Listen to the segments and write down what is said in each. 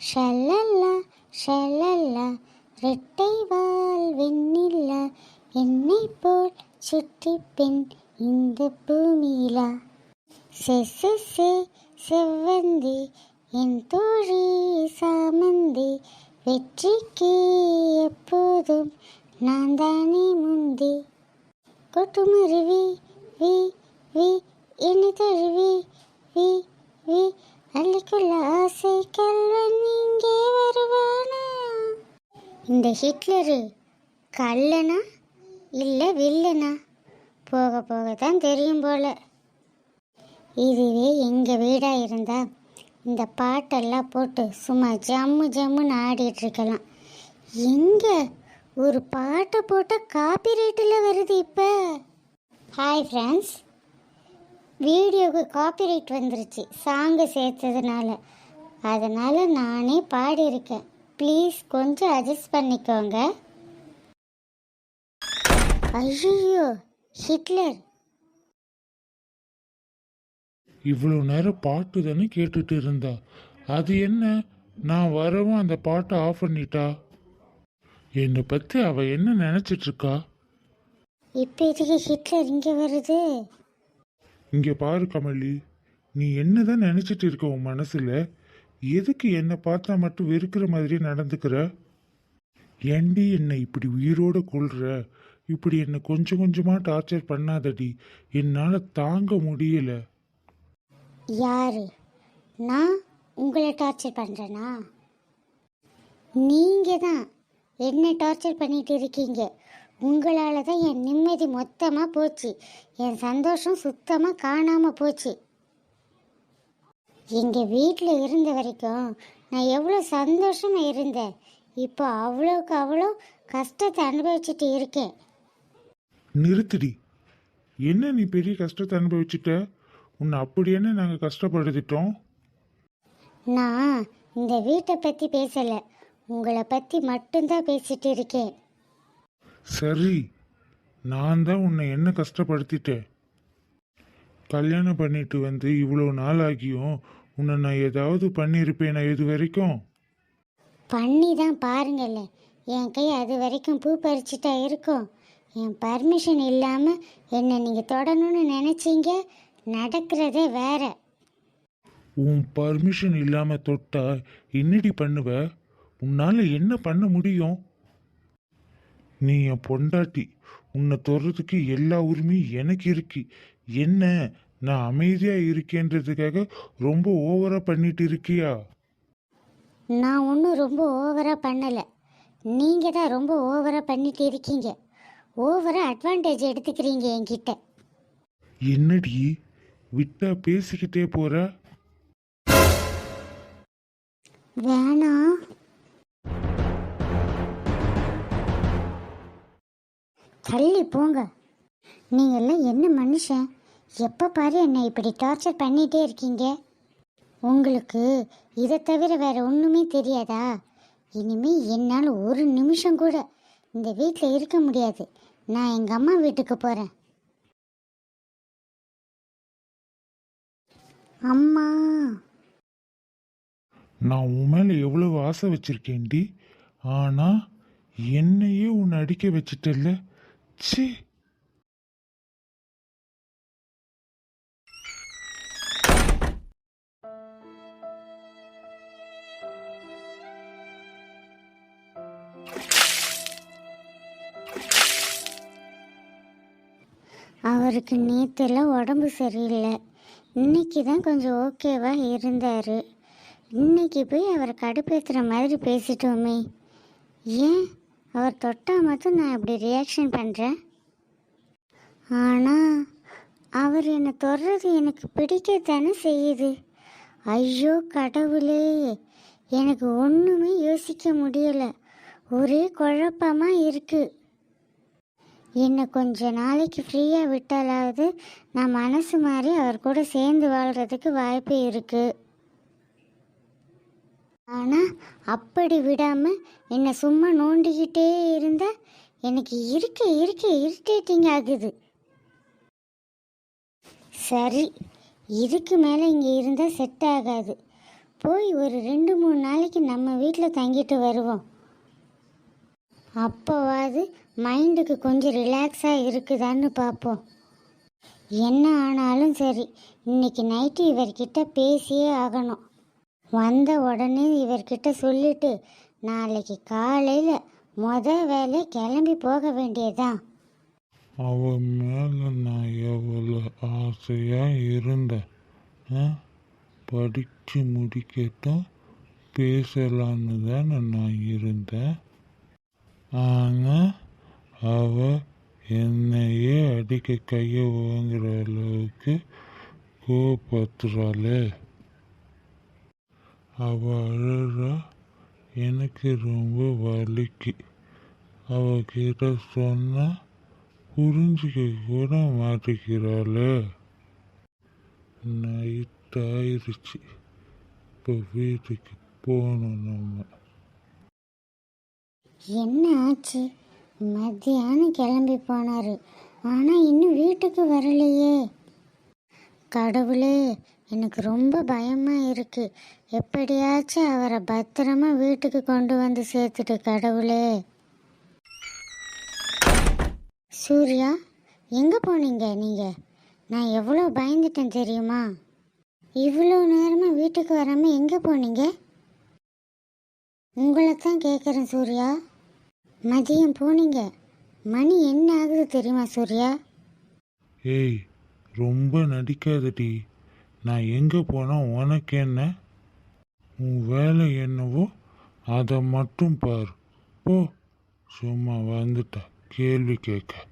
ஷல்லல்லா ஷல்லல்லா ரெட்டை வால் வெண்ணிலா என்னை போல் சுற்றி பெண் இந்த பூமியிலா? செ செ செவ்வந்தி என் தோழி சாமந்தி வெற்றிக்கு எப்போதும் நான் தானே முந்தி. கொட்டுமருவி வி வி என்னை தழுவி வி ஹிட்லரு. கல்லனா? இல்லை வில்லனா? போக போக தான் தெரியும் போல. இதுவே எங்கள் வீடாக இருந்தால் இந்த பாட்டெல்லாம் போட்டு சும்மா ஜம்மு ஜம்முன்னு ஆடிட்டுருக்கலாம் எங்கே? ஒரு பாட்டை போட்டால் காப்பி ரேட்டில் வருது இப்போ. ஹாய் ஃப்ரெண்ட்ஸ் வீடியோவுக்கு காப்பிரைட் வந்துருச்சு. சாங்கு சேர்த்ததுனால. அதனால் நானே பாடியிருக்கேன். ப்ளீஸ் கொஞ்சம் அட்ஜஸ்ட் பண்ணிக்கோங்க. ஐயோ ஹிட்லர். இவ்வளோ நேரம் பாட்டு தானே கேட்டுட்டு இருந்தா? அது என்ன? நான் வரவும் அந்த பாட்டை ஆஃப் பண்ணிட்டா? என்னை பற்றி அவ என்ன நினைச்சிட்டு இருக்கா? இப்போ இதுக்கு ஹிட்லர் இங்கே வருது? இங்கே பாரு கமலி நீ என்ன தான் நினச்சிட்டு இருக்க உன் மனசில்? எதுக்கு என்னை பார்த்தா மட்டும் வெறுக்கிற மாதிரி நடந்துக்கிற? ஏண்டி என்னை இப்படி உயிரோட கொள்ற இப்படி என்னை கொஞ்சம் கொஞ்சமாக டார்ச்சர் பண்ணாதடி. என்னால் தாங்க முடியல. யாரு? நான் உங்களை டார்ச்சர் பண்ணுறேனா நீங்கள் தான் என்ன டார்ச்சர் பண்ணிட்டு இருக்கீங்க. உங்களால் தான் என் நிம்மதி மொத்தமாக போச்சு. என் சந்தோஷம் சுத்தமாக காணாமல் போச்சு. எங்கள் வீட்டில் இருந்த வரைக்கும் நான் எவ்வளோ சந்தோஷமாக இருந்தேன். இப்போ அவ்வளோக்கு அவ்வளோ கஷ்டத்தை அனுபவிச்சுட்டு இருக்கேன். நிறுத்துடி. என்ன நீ பெரிய கஷ்டத்தை அனுபவிச்சுட்ட? உன்னை அப்படி என்ன நாங்கள் கஷ்டப்படுத்திட்டோம்? நான் இந்த வீட்டை பற்றி பேசலை. உங்களை பற்றி மட்டும்தான் பேசிட்டு இருக்கேன். சரி. நான் தான் உன்னை என்ன கஷ்டப்படுத்திட்டேன்? கல்யாணம் பண்ணிட்டு வந்து இவ்வளோ நாள் ஆகியும் உன்னை நான் ஏதாவது பண்ணியிருப்பேனா இது வரைக்கும்? பண்ணி தான் பாருங்கல்ல என் கை அது வரைக்கும் பூ பறிச்சுட்டா இருக்கும் என் பர்மிஷன் இல்லாமல் என்னை நீங்கள் தொடணும்னு நினச்சிங்க? நடக்கிறதே வேற. உன் பர்மிஷன் இல்லாமல் தொட்டா என்னடி பண்ணுவ? உன்னால் என்ன பண்ண முடியும்? நீ என் பொண்டாட்டி. உன்னை தொடுறதுக்கு எல்லா உரிமையும் எனக்கு இருக்கு. என்ன? நான் அமைதியாக இருக்கேன்றதுக்காக ரொம்ப ஓவராக பண்ணிட்டு இருக்கியா? நான் ஒன்றும் ரொம்ப ஓவராக பண்ணலை. நீங்கள் தான் ரொம்ப ஓவராக பண்ணிட்டு இருக்கீங்க. ஓவராக அட்வான்டேஜ் எடுத்துக்கிறீங்க என்கிட்ட. என்னடி? விட்டா பேசிக்கிட்டே போற? வேணாம் தள்ளி போங்க. நீங்கள்லாம் என்ன மனுஷன்? எப்போ பாரு என்னை இப்படி டார்ச்சர் பண்ணிகிட்டே இருக்கீங்க? உங்களுக்கு இதை தவிர வேறு ஒன்றுமே தெரியாதா? இனிமேல் என்னால் ஒரு நிமிஷம் கூட இந்த வீட்டில் இருக்க முடியாது. நான் எங்கள் அம்மா வீட்டுக்கு போகிறேன் அம்மா. நான் உன் மேலே எவ்வளவு ஆசை வச்சிருக்கேன்டி. ஆனால் என்னையே உன்னை அடிக்க வச்சிட்டல்ல. ச்சே. அவருக்கு நேற்றுலாம் உடம்பு சரியில்லை. இன்னைக்கு தான் கொஞ்சம் ஓகேவாக இருந்தார். இன்னைக்கு போய் அவரை கடுப்பேற்றுற மாதிரி பேசிட்டோமே. ஏன்? அவர் தொட்டால் மட்டும் நான் இப்படி ரியாக்ஷன் பண்ணுறேன் ஆனால் அவர் என்னை தொடுறது எனக்கு பிடிக்கத்தானே செய்யுது. ஐயோ கடவுளே. எனக்கு ஒன்றுமே யோசிக்க முடியலை. ஒரே குழப்பமாக இருக்குது என்னை கொஞ்ச நாளைக்கு ஃப்ரீயாக விட்டாலாவது நான் மனசு மாதிரி அவர் கூட சேர்ந்து வாழ்கிறதுக்கு வாய்ப்பு இருக்குது ஆனால் அப்படி விடாமல் என்னை சும்மா நோண்டிக்கிட்டே இருந்தால் எனக்கு இருக்க இருக்க இரிட்டேட்டிங் ஆகுது. சரி இதுக்கு மேலே இங்கே இருந்தால் செட் ஆகாது. போய் ஒரு ரெண்டு மூணு நாளைக்கு நம்ம வீட்டில் தங்கிட்டு வருவோம். அப்போவாது மைண்டுக்கு கொஞ்சம் ரிலாக்ஸாக இருக்குதான்னு பார்ப்போம் என்ன ஆனாலும் சரி இன்னைக்கு நைட்டு இவர்கிட்ட பேசியே ஆகணும். வந்த உடனே இவர்கிட்ட சொல்லிட்டு நாளைக்கு காலையில் முத வேலை கிளம்பி போக வேண்டியதுதான் அவ மேலே நான் எவ்வளோ ஆசையாக இருந்தேன் ஆ? முடிக்கட்டும் பேசலான்னு தானே நான் இருந்தேன். ஆனால் அவ என்னையே அடிக்க கையை ஓங்குற அளவுக்கு கோபத்துறாளே அவ அழுறா எனக்கு ரொம்ப வலிக்கு. அவகிட்ட சொன்னா புரிஞ்சுக்க கூட மாட்டிக்கிறாளே நைட் ஆயிடுச்சு இப்போ வீட்டுக்கு போகணும் நம்ம. என்ன ஆச்சு? மத்தியானம் கிளம்பி போனார். ஆனால் இன்னும் வீட்டுக்கு வரலையே. கடவுளே எனக்கு ரொம்ப பயமாக இருக்குது எப்படியாச்சும் அவரை பத்திரமா வீட்டுக்கு கொண்டு வந்து சேர்த்துட்டு கடவுளே. சூர்யா எங்கே போனீங்க நீங்கள் நான் எவ்வளோ பயந்துட்டேன் தெரியுமா? இவ்வளோ நேரமாக வீட்டுக்கு வராமல் எங்கே போனீங்க? உங்களை தான் கேட்குறேன் சூர்யா. மதியம் போனீங்க. மணி என்ன ஆகுது தெரியுமா சூர்யா? ஏய் ரொம்ப நடிக்காதடி. நான் எங்கே போனால் உனக்கு என்ன? உன் வேலை என்னவோ அதை மட்டும் பார். போ. சும்மா வந்துட்ட. கேள்வி கேட்க.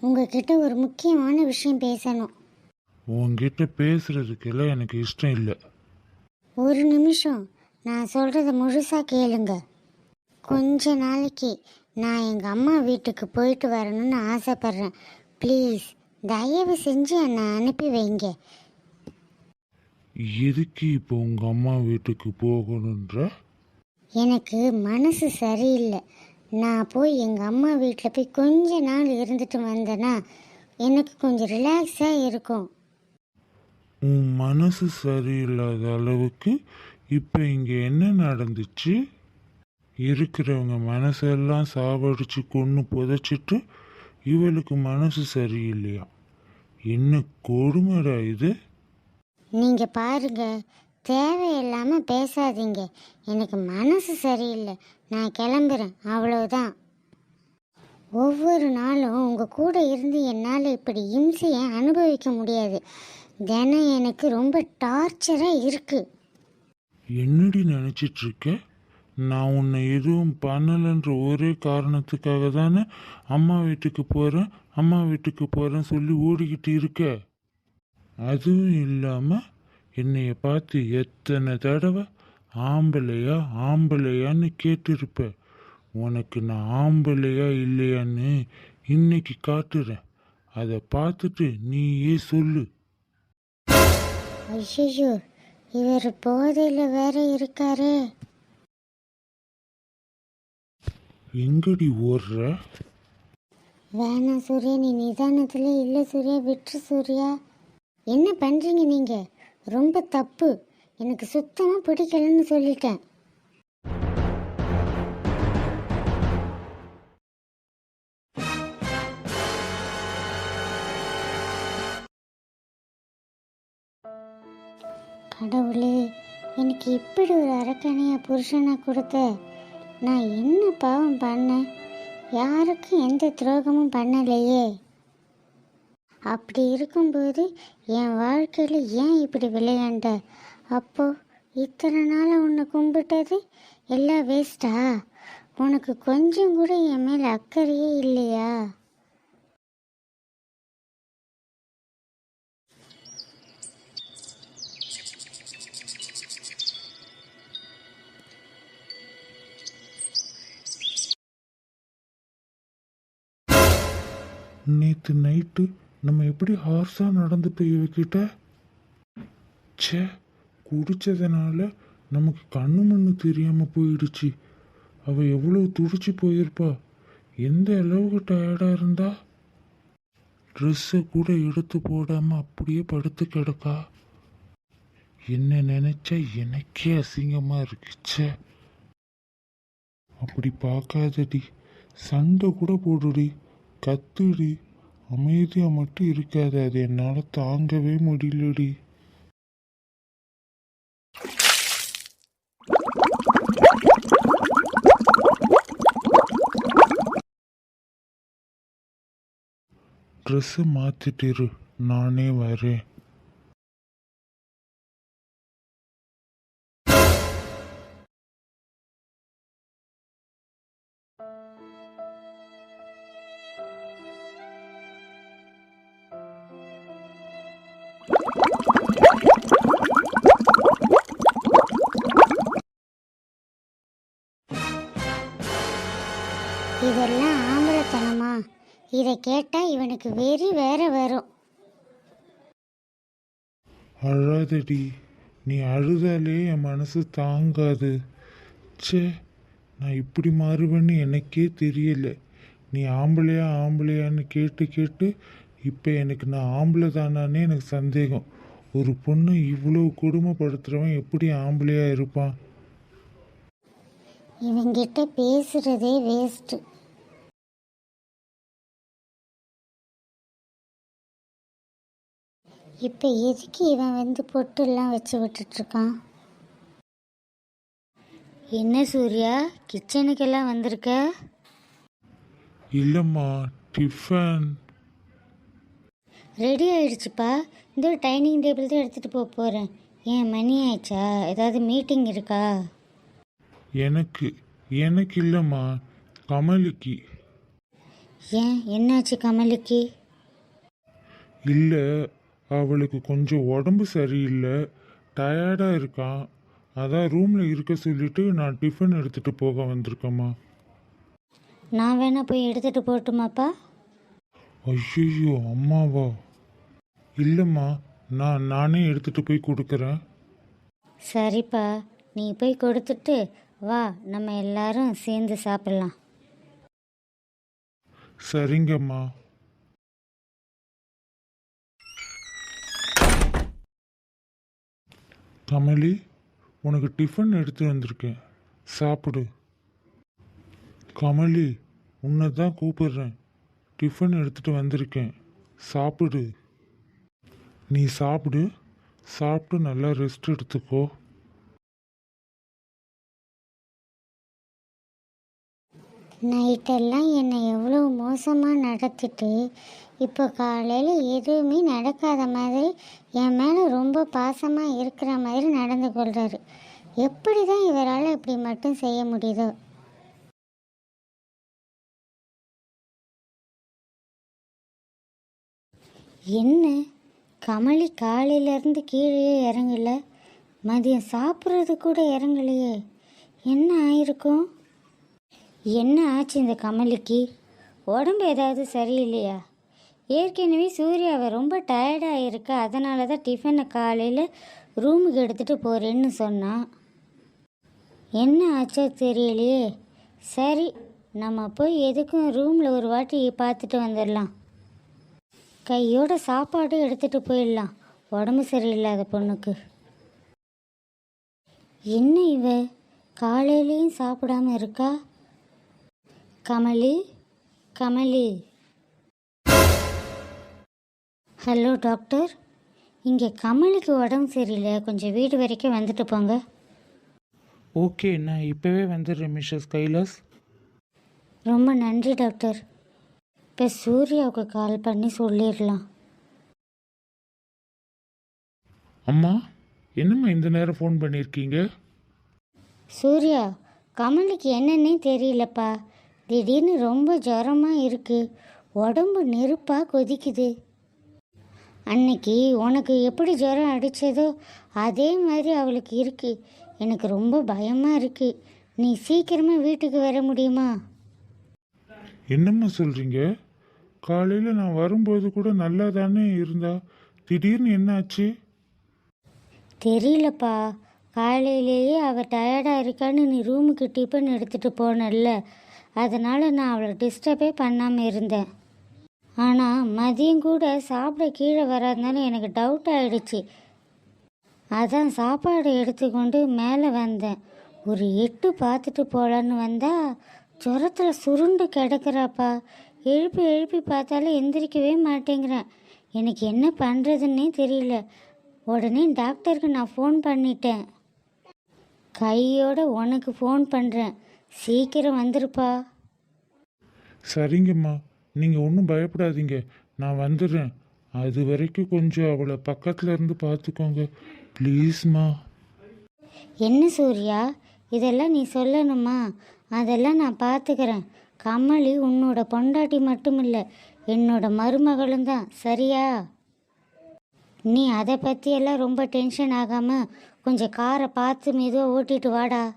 உங்ககிட்ட ஒரு முக்கியமான விஷயம் பேசணும். உன்கிட்ட பேசுறதுக்கெல்லாம் எனக்கு இஷ்டம் இல்லை. ஒரு நிமிஷம். நான் சொல்கிறத முழுசாக கேளுங்க. கொஞ்ச நாளைக்கு நான் எங்கள் அம்மா வீட்டுக்கு போயிட்டு வரணும்னு ஆசைப்பட்றேன். ப்ளீஸ் தயவு செஞ்சு என்னை அனுப்பி வைங்க. எதுக்கு இப்போ உங்கள் அம்மா வீட்டுக்கு போகணுன்ற? எனக்கு மனசு சரியில்லை. நான் போய் எங்கள் அம்மா வீட்டில் போய் கொஞ்ச நாள் இருந்துட்டு வந்தேன்னா எனக்கு கொஞ்சம் ரிலாக்ஸாக இருக்கும். உன் மனசு சரியில்லாத அளவுக்கு இப்போ இங்கே என்ன நடந்துச்சு? இருக்கிறவங்க மனசெல்லாம் சாவடிச்சு கொன்று புதைச்சிட்டு இவளுக்கு மனசு சரியில்லையா? என்ன கொடுமைடா இது? நீங்கள் பாருங்க தேவையில்லாமல் பேசாதீங்க. எனக்கு மனசு சரியில்லை. நான் கிளம்புறேன். அவ்வளவுதான். ஒவ்வொரு நாளும் உங்கள் கூட இருந்து என்னால் இப்படி இம்சையை அனுபவிக்க முடியாது. தினம் எனக்கு ரொம்ப டார்ச்சராக இருக்குது என்னடி நினச்சிட்டு இருக்க? நான் உன்னை எதுவும் பண்ணலைன்ற ஒரே காரணத்துக்காக தானே அம்மா வீட்டுக்கு போகிறேன் அம்மா வீட்டுக்கு போகிறேன் சொல்லி ஓடிக்கிட்டு இருக்க. அதுவும் இல்லாமல் என்னைய பார்த்து எத்தனை தடவை ஆம்பளையா ஆம்பளையான்னு கேட்டிருப்ப. உனக்கு நான் ஆம்பளையா இல்லையான்னு இன்னைக்கு காட்டுறேன். அதை பார்த்துட்டு நீயே சொல்லு. ஐயோ இவர் போதையில் வேற இருக்காரே. எங்கடி ஓடுற? வேணாம் சூர்யா நீ நிதானத்தில் இல்லை சூர்யா விட்டுரு சூர்யா. என்ன பண்ணுறீங்க நீங்கள் ரொம்ப தப்பு. எனக்கு சுத்தமாக பிடிக்கலன்னு சொல்லிட்டேன். கடவுளே எனக்கு இப்படி ஒரு அரக்கனையா புருஷனை கொடுத்த நான் என்ன பாவம் பண்ணேன்? யாருக்கும் எந்த துரோகமும் பண்ணலையே. அப்படி இருக்கும்போது என் வாழ்க்கையில் ஏன் இப்படி விளையாண்ட? அப்போ இத்தனை நாளாக உன்னை கும்பிட்டது எல்லாம் வேஸ்டா உனக்கு கொஞ்சம் கூட என் மேலே அக்கறையே இல்லையா? நேற்று நைட்டு நம்ம எப்படி ஹார்ஸாக நடந்துட்டோம் இவகிட்ட? ச்சே குடிச்சதுனால நமக்கு கண்ணு மண்ணு தெரியாமல் போயிடுச்சு. அவள் எவ்வளோ துடிச்சு போயிருப்பா. எந்த அளவுக்கு டயர்டாக இருந்தா? ட்ரெஸ்ஸை கூட எடுத்து போடாமல் அப்படியே படுத்து கிடக்கா? என்ன நினைச்சா எனக்கே அசிங்கமா இருக்குச்சே அப்படி பார்க்காதடி. சண்டை கூட போடுடி. கத்துடி அமைதியாக மட்டும் இருக்காது அது என்னால் தாங்கவே முடியலடி. ட்ரெஸ்ஸை மாற்றிட்டு நானே வரேன். கேட்டால் இவனுக்கு வெறி வேற வரும். அழாதடி நீ அழுதாலே என் மனசு தாங்காது. ச்சே நான் இப்படி மாறுவேன்னு எனக்கே தெரியல. நீ ஆம்பளையா ஆம்பளையான்னு கேட்டு கேட்டு இப்போ எனக்கு நான் ஆம்பளை தானானே எனக்கு சந்தேகம். ஒரு பொண்ணை இவ்வளோ கொடுமைப்படுத்துகிறவன் எப்படி ஆம்பளையா இருப்பான்? இவங்கிட்ட பேசுறதே வேஸ்ட்டு இப்போ எதுக்கு இவன் வந்து பொட்டெல்லாம் வச்சு விட்டுட்ருக்கான்? என்ன சூர்யா? கிச்சனுக்கெல்லாம் வந்திருக்க? இல்லைம்மா டிஃபன். ரெடி ஆயிடுச்சுப்பா. இந்த டைனிங் டேபிள் தான் எடுத்துகிட்டு போக போகிறேன் ஏன் மணி ஆயிடுச்சா? ஏதாவது மீட்டிங் இருக்கா? எனக்கு எனக்கு இல்லைம்மா கமலிக்கு. ஏன் என்னாச்சு கமலுக்கு? இல்லை அவளுக்கு கொஞ்சம் உடம்பு சரியில்லை. டயர்டாக இருக்கான். அதான் ரூமில் இருக்க சொல்லிட்டு நான் டிஃபன் எடுத்துகிட்டு போக வந்திருக்கேம்மா. நான் வேணா போய் எடுத்துகிட்டு போகட்டுமாப்பா ஐயோ அம்மாவா? இல்லைம்மா நான் நானே எடுத்துகிட்டு போய் கொடுக்குறேன். சரிப்பா நீ போய் கொடுத்துட்டு வா நம்ம எல்லாரும் சேர்ந்து சாப்பிடலாம். சரிங்கம்மா. கமலி உனக்கு டிஃபன் எடுத்து வந்திருக்கேன். சாப்பிடு. கமலி உன்னை தான் கூப்பிடுறேன். டிஃபன் எடுத்துட்டு வந்திருக்கேன். சாப்பிடு. நீ சாப்பிடு. சாப்பிட்டு நல்லா ரெஸ்ட் எடுத்துக்கோ. நைட்டெல்லாம் என்னை எவ்வளோ மோசமாக நடத்திட்டு இப்போ காலையில் எதுவுமே நடக்காத மாதிரி என் மேலே ரொம்ப பாசமாக இருக்கிற மாதிரி நடந்து கொள்கிறாரு எப்படி தான் இவரால் இப்படி மட்டும் செய்ய முடியுதோ? என்ன? கமலி காலையிலேருந்து கீழே இறங்கல. மதியம் சாப்பிட்றது கூட இறங்கலையே. என்ன ஆயிருக்கும்? என்ன ஆச்சு இந்த கமலுக்கு? உடம்பு ஏதாவது சரியில்லையா? ஏற்கனவே சூர்யாவை ரொம்ப டயர்டாக இருக்க அதனால தான் டிஃபனை காலையில் ரூமுக்கு எடுத்துகிட்டு போகிறேன்னு சொன்னான் என்ன ஆச்சோ தெரியலையே. சரி நம்ம போய் எதுக்கும் ரூமில் ஒரு வாட்டி பார்த்துட்டு வந்துடலாம் கையோட சாப்பாடு எடுத்துகிட்டு போயிடலாம் உடம்பு சரியில்லாத பொண்ணுக்கு. என்ன இவ? காலையிலையும் சாப்பிடாம இருக்கா? கமலி கமலி. ஹலோ டாக்டர் இங்கே கமலுக்கு உடம்பு சரியில்லை. கொஞ்சம் வீடு வரைக்கும் வந்துட்டு போங்க. ஓகே நான் இப்போவே வந்துடுறேன் மிஸ்ஸஸ் கைலாஸ் ரொம்ப நன்றி டாக்டர் இப்போ சூர்யாவுக்கு கால் பண்ணி சொல்லிடலாம். அம்மா என்னம்மா இந்த நேரம் ஃபோன் பண்ணியிருக்கீங்க? சூர்யா கமலுக்கு என்னன்னே தெரியலப்பா. திடீர்னு ரொம்ப ஜுரமாக இருக்கு. உடம்பு நெருப்பாக கொதிக்குது. அன்னைக்கு உனக்கு எப்படி ஜுரம் அடித்ததோ அதே மாதிரி அவளுக்கு இருக்கு. எனக்கு ரொம்ப பயமாக இருக்கு. நீ சீக்கிரமாக வீட்டுக்கு வர முடியுமா? என்னம்மா சொல்கிறீங்க காலையில் நான் வரும்போது கூட நல்லா தானே இருந்தா? திடீர்னு என்னாச்சு? தெரியலப்பா. காலையிலேயே அவள் டயர்டாக இருக்கான்னு நீ ரூமுக்கு டிஃபன் எடுத்துகிட்டு போனல்ல. அதனால் நான் அவளை டிஸ்டர்பே பண்ணாமல் இருந்தேன். ஆனால் மதியம் கூட சாப்பிட கீழே வராதனால எனக்கு டவுட் ஆயிடுச்சு. அதான் சாப்பாடு எடுத்துக்கொண்டு மேலே வந்தேன். ஒரு எட்டு பார்த்துட்டு போகலான்னு வந்தால் ஜுரத்தில் சுருண்டு கிடக்குறாப்பா. எழுப்பி எழுப்பி பார்த்தாலும் எந்திரிக்கவே மாட்டேங்கிறேன். எனக்கு என்ன பண்ணுறதுன்னே தெரியல. உடனே டாக்டருக்கு நான் ஃபோன் பண்ணிட்டேன். கையோட உனக்கு ஃபோன் பண்ணுறேன் சீக்கிரம் வந்துருப்பா. சரிங்கம்மா. நீங்கள் ஒன்றும் பயப்படாதீங்க. நான் வந்துடுறேன். அது வரைக்கும் கொஞ்சம் அவளை பக்கத்தில் இருந்து பார்த்துக்கோங்க. ப்ளீஸ்மா. என்ன சூர்யா? இதெல்லாம் நீ சொல்லணுமா? அதெல்லாம் நான் பார்த்துக்கிறேன். கமலி உன்னோட பொண்டாட்டி மட்டும் இல்லை என்னோட மருமகளும் தான். சரியா? நீ அதை பற்றியெல்லாம் ரொம்ப டென்ஷன் ஆகாமல் கொஞ்சம் காரை பார்த்து மெதுவாக ஓட்டிட்டு வாடா.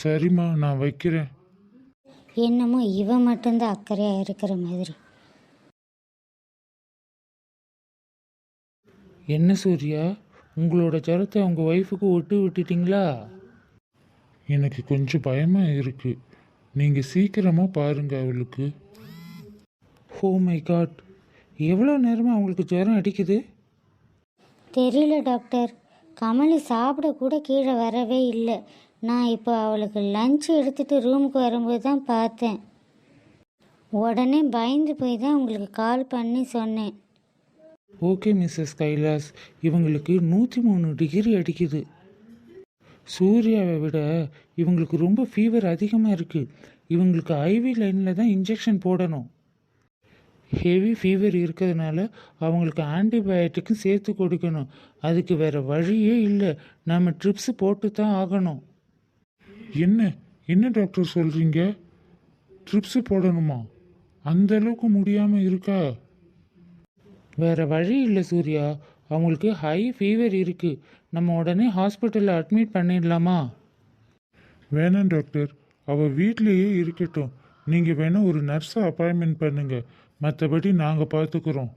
சரிம்மா நான் வைக்கிறேன். என்னமோ இவன் மட்டும்தான் அக்கறையாக இருக்கிற மாதிரி. என்ன சூர்யா? உங்களோட ஜரத்தை உங்கள் ஒய்ஃபுக்கு ஒட்டு விட்டுட்டீங்களா? எனக்கு கொஞ்சம் பயமாக இருக்குது நீங்கள் சீக்கிரமாக பாருங்க அவளுக்கு. ஓ மை காட் எவ்வளோ நேரமாக அவங்களுக்கு ஜுரம் அடிக்குது? தெரியல டாக்டர். கமலி சாப்பிட கூட கீழே வரவே இல்லை. நான் இப்போ அவளுக்கு லஞ்ச் எடுத்துகிட்டு ரூமுக்கு வரும்போது தான் பார்த்தேன். உடனே பயந்து போய் தான் உங்களுக்கு கால் பண்ணி சொன்னேன். ஓகே மிஸ்ஸஸ் கைலாஸ் இவங்களுக்கு நூற்றி மூணு டிகிரி அடிக்குது. சூர்யாவை விட இவங்களுக்கு ரொம்ப ஃபீவர் அதிகமாக இருக்குது இவங்களுக்கு ஐவி லைனில் தான் இன்ஜெக்ஷன் போடணும். ஹெவி ஃபீவர் இருக்கிறதுனால அவங்களுக்கு ஆன்டிபயோட்டிக்கும் சேர்த்து கொடுக்கணும். அதுக்கு வேறு வழியே இல்லை. நம்ம ட்ரிப்ஸ் போட்டு தான் ஆகணும். என்ன என்ன டாக்டர் சொல்கிறீங்க ட்ரிப்ஸு போடணுமா? அந்த அளவுக்கு முடியாமல் இருக்கா? வேற வழி இல்லை சூர்யா. அவங்களுக்கு ஹை ஃபீவர் இருக்கு. நம்ம உடனே ஹாஸ்பிட்டலில் அட்மிட் பண்ணிடலாமா? வேணாம் டாக்டர் அவள் வீட்லேயே இருக்கட்டும். நீங்கள் வேணால் ஒரு நர்ஸை அப்பாயின்மெண்ட் பண்ணுங்க. மற்றபடி நாங்கள் பார்த்துக்குறோம்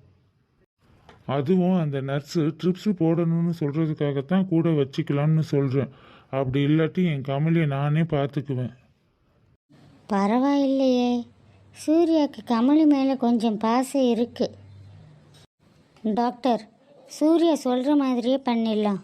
அதுவும் அந்த நர்ஸு ட்ரிப்ஸு போடணும்னு சொல்கிறதுக்காகத்தான் கூட வச்சுக்கலாம்னு சொல்கிறேன் அப்படி இல்லாட்டி என் கமலியை நானே பார்த்துக்குவேன். பரவாயில்லையே. சூர்யாவுக்கு கமலி மேலே கொஞ்சம் பாசம் இருக்கு. டாக்டர் சூர்யா சொல்கிற மாதிரியே பண்ணிடலாம்.